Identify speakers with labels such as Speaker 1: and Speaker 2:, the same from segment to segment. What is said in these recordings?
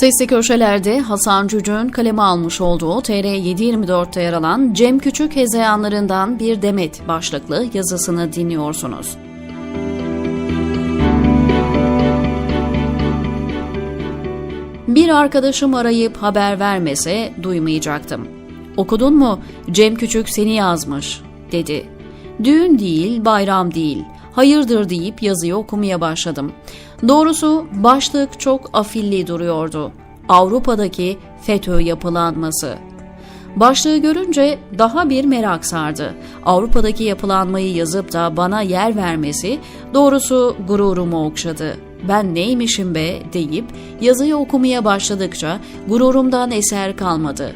Speaker 1: Sesli köşelerde Hasan Cücü'nün kaleme almış olduğu TR724'te yer alan Cem Küçük hezeyanlarından bir demet başlıklı yazısını dinliyorsunuz. Bir arkadaşım arayıp haber vermese duymayacaktım. Okudun mu? Cem Küçük seni yazmış, dedi. Düğün değil, bayram değil, hayırdır deyip yazıyı okumaya başladım. Doğrusu başlık çok afilli duruyordu. Avrupa'daki FETÖ yapılanması. Başlığı görünce daha bir merak sardı. Avrupa'daki yapılanmayı yazıp da bana yer vermesi doğrusu gururumu okşadı. Ben neymişim be deyip yazıyı okumaya başladıkça gururumdan eser kalmadı.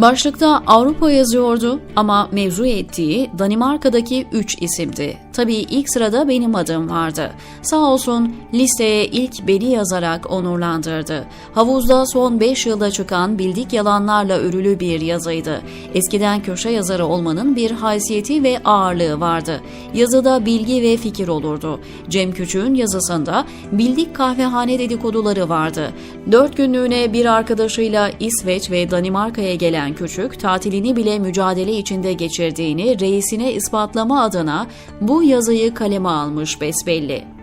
Speaker 1: Başlıkta Avrupa yazıyordu ama mevzu ettiği Danimarka'daki 3 isimdi. Tabii ilk sırada benim adım vardı. Sağ olsun listeye ilk beni yazarak onurlandırdı. Havuzda son 5 yılda çıkan bildik yalanlarla örülü bir yazıydı. Eskiden köşe yazarı olmanın bir haysiyeti ve ağırlığı vardı. Yazıda bilgi ve fikir olurdu. Cem Küçük'ün yazısında bildik kahvehane dedikoduları vardı. Dört günlüğüne bir arkadaşıyla İsveç ve Danimarka'ya gelen Küçük, tatilini bile mücadele içinde geçirdiğini reisine ispatlama adına bu yazıyı kaleme almış besbelli.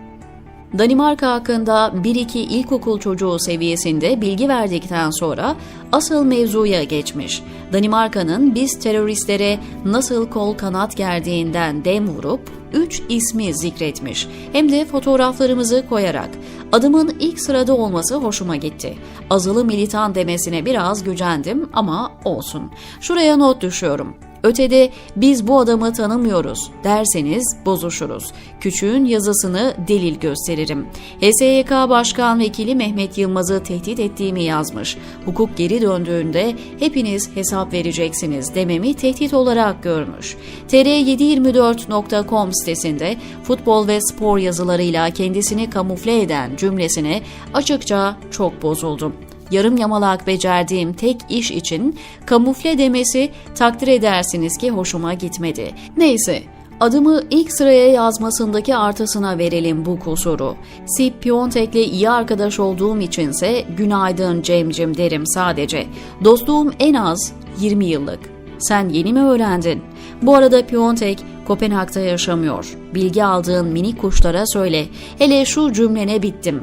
Speaker 1: Danimarka hakkında 1-2 ilkokul çocuğu seviyesinde bilgi verdikten sonra asıl mevzuya geçmiş. Danimarka'nın biz teröristlere nasıl kol kanat gerdiğinden dem vurup 3 ismi zikretmiş. Hem de fotoğraflarımızı koyarak. Adımın ilk sırada olması hoşuma gitti. Azılı militan demesine biraz gücendim ama olsun. Şuraya not düşüyorum. Ötede biz bu adamı tanımıyoruz derseniz bozuşuruz. Küçüğün yazısını delil gösteririm. HSYK Başkan Vekili Mehmet Yılmaz'ı tehdit ettiğimi yazmış. Hukuk geri döndüğünde hepiniz hesap vereceksiniz dememi tehdit olarak görmüş. tr724.com sitesinde futbol ve spor yazılarıyla kendisini kamufle eden cümlesine açıkça çok bozuldum yarım yamalak becerdiğim tek iş için kamufle demesi takdir edersiniz ki hoşuma gitmedi. Neyse, Adımı ilk sıraya yazmasındaki artısına verelim bu kusuru. Sip Piontek'le iyi arkadaş olduğum içinse günaydın Cemcim derim sadece. Dostluğum en az 20 yıllık. Sen yeni mi öğrendin? Bu arada Piontek Kopenhag'da yaşamıyor. Bilgi aldığın minik kuşlara söyle. Hele şu cümlene bittim.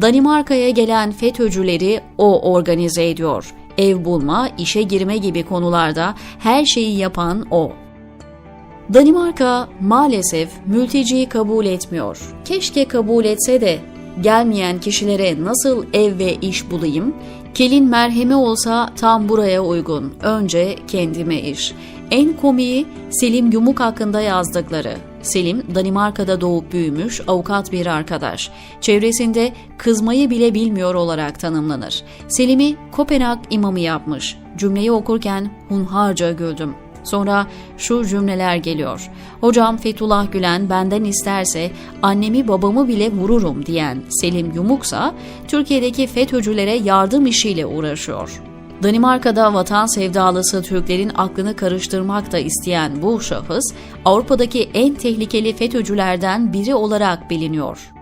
Speaker 1: Danimarka'ya gelen FETÖ'cüleri o organize ediyor. Ev bulma, işe girme gibi konularda her şeyi yapan o. Danimarka maalesef mülteciyi kabul etmiyor. Keşke kabul etse de gelmeyen kişilere nasıl ev ve iş bulayım? Kelin merhemi olsa tam buraya uygun. Önce kendime iş. En komiği Selim Yumuk hakkında yazdıkları. Selim, Danimarka'da doğup büyümüş avukat bir arkadaş. Çevresinde kızmayı bile bilmiyor olarak tanımlanır. Selim'i Kopenhag imamı yapmış. Cümleyi okurken hunharca güldüm. Sonra şu cümleler geliyor. Hocam Fethullah Gülen benden isterse annemi babamı bile vururum diyen Selim Yumuksa Türkiye'deki FETÖ'cülere yardım işiyle uğraşıyor. Danimarka'da vatan sevdalısı Türklerin aklını karıştırmak da isteyen bu şahıs Avrupa'daki en tehlikeli FETÖ'cülerden biri olarak biliniyor.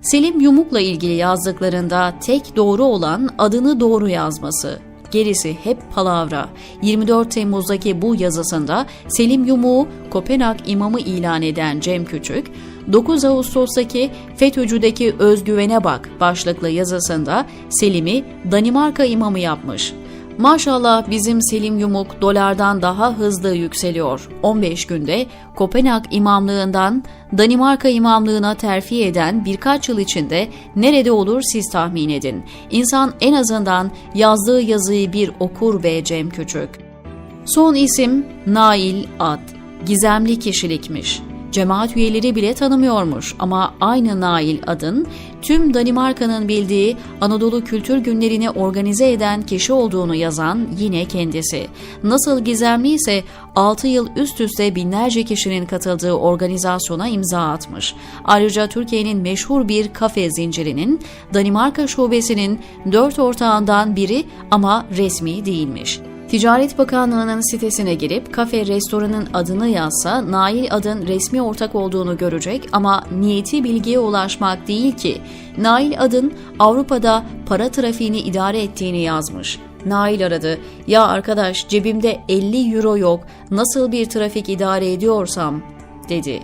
Speaker 1: Selim Yumuk'la ilgili yazdıklarında tek doğru olan adını doğru yazması. Gerisi hep palavra. 24 Temmuz'daki bu yazısında Selim Yumuk'u Kopenhag imamı ilan eden Cem Küçük, 9 Ağustos'taki FETÖ'cüdeki özgüvene bak başlıklı yazısında Selim'i Danimarka imamı yapmış. Maşallah bizim Selim Yumuk dolardan daha hızlı yükseliyor. 15 günde Kopenhag imamlığından Danimarka imamlığına terfi eden birkaç yıl içinde nerede olur siz tahmin edin. İnsan en azından yazdığı yazıyı bir okur be Cem Küçük. Son isim Nail Ad. Gizemli kişilikmiş. Cemaat üyeleri bile tanımıyormuş ama aynı Nail adın tüm Danimarka'nın bildiği Anadolu Kültür Günlerini organize eden kişi olduğunu yazan yine kendisi. Nasıl gizemli ise 6 yıl üst üste binlerce kişinin katıldığı organizasyona imza atmış. Ayrıca Türkiye'nin meşhur bir kafe zincirinin Danimarka şubesinin dört ortağından biri ama resmi değilmiş. Ticaret Bakanlığı'nın sitesine girip kafe restoranın adını yazsa Nail Ad'ın resmi ortak olduğunu görecek ama niyeti bilgiye ulaşmak değil ki. Nail Ad'ın Avrupa'da para trafiğini idare ettiğini yazmış. Nail aradı. Ya arkadaş cebimde 50 euro yok. Nasıl bir trafik idare ediyorsam dedi.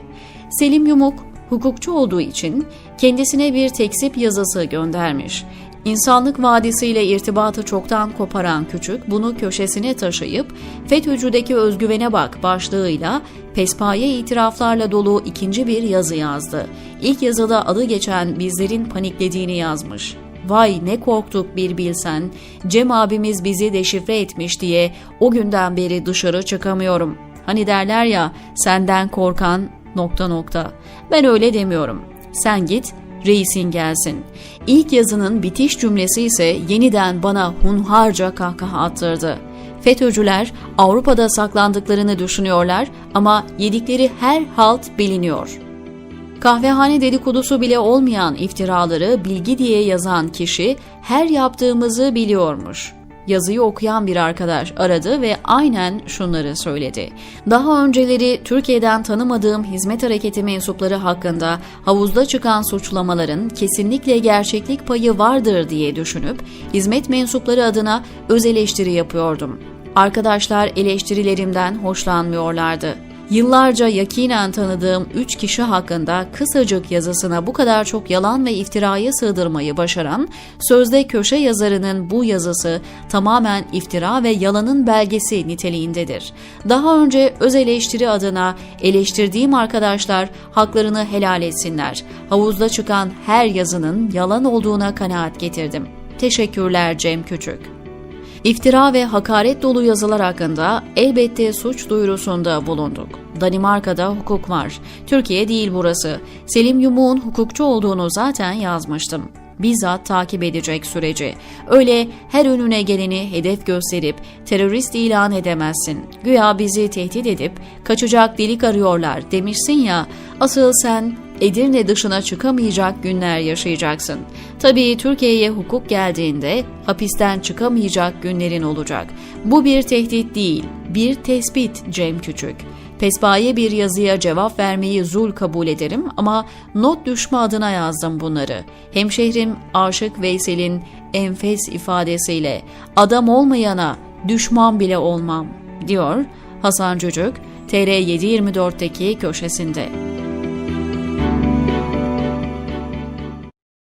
Speaker 1: Selim Yumuk hukukçu olduğu için kendisine bir tekzip yazısı göndermiş. İnsanlık vadisiyle irtibatı çoktan koparan küçük bunu köşesine taşıyıp FETÖ'cüdeki özgüvene bak başlığıyla pespaye itiraflarla dolu ikinci bir yazı yazdı. İlk yazıda adı geçen bizlerin paniklediğini yazmış. Vay ne korktuk bir bilsen, Cem abimiz bizi deşifre etmiş diye o günden beri dışarı çıkamıyorum. Hani derler ya senden korkan nokta nokta. Ben öyle demiyorum. Sen git reisin gelsin. İlk yazının bitiş cümlesi ise yeniden bana hunharca kahkaha attırdı. FETÖ'cüler Avrupa'da saklandıklarını düşünüyorlar ama yedikleri her halt biliniyor. Kahvehane dedikodusu bile olmayan iftiraları bilgi diye yazan kişi her yaptığımızı biliyormuş. Yazıyı okuyan bir arkadaş aradı ve aynen şunları söyledi. Daha önceleri Türkiye'den tanımadığım hizmet hareketi mensupları hakkında havuzda çıkan suçlamaların kesinlikle gerçeklik payı vardır diye düşünüp hizmet mensupları adına öz eleştiri yapıyordum. Arkadaşlar eleştirilerimden hoşlanmıyorlardı. Yıllarca yakinen tanıdığım 3 kişi hakkında kısacık yazısına bu kadar çok yalan ve iftiraya sığdırmayı başaran sözde köşe yazarının bu yazısı tamamen iftira ve yalanın belgesi niteliğindedir. Daha önce öz eleştiri adına eleştirdiğim arkadaşlar haklarını helal etsinler. Havuzda çıkan her yazının yalan olduğuna kanaat getirdim. Teşekkürler Cem Küçük. İftira ve hakaret dolu yazılar hakkında elbette suç duyurusunda bulunduk. Danimarka'da hukuk var. Türkiye değil burası. Selim Yumuk'un hukukçu olduğunu zaten yazmıştım. Bizzat takip edecek süreci. Öyle her önüne geleni hedef gösterip terörist ilan edemezsin. Güya bizi tehdit edip kaçacak delik arıyorlar demişsin ya. Asıl sen Edirne dışına çıkamayacak günler yaşayacaksın. Tabii Türkiye'ye hukuk geldiğinde hapisten çıkamayacak günlerin olacak. Bu bir tehdit değil, bir tespit Cem Küçük. Pespaye bir yazıya cevap vermeyi zul kabul ederim ama not düşme adına yazdım bunları. Hemşehrim Aşık Veysel'in enfes ifadesiyle adam olmayana düşman bile olmam diyor Hasan Cücük TR724'teki köşesinde.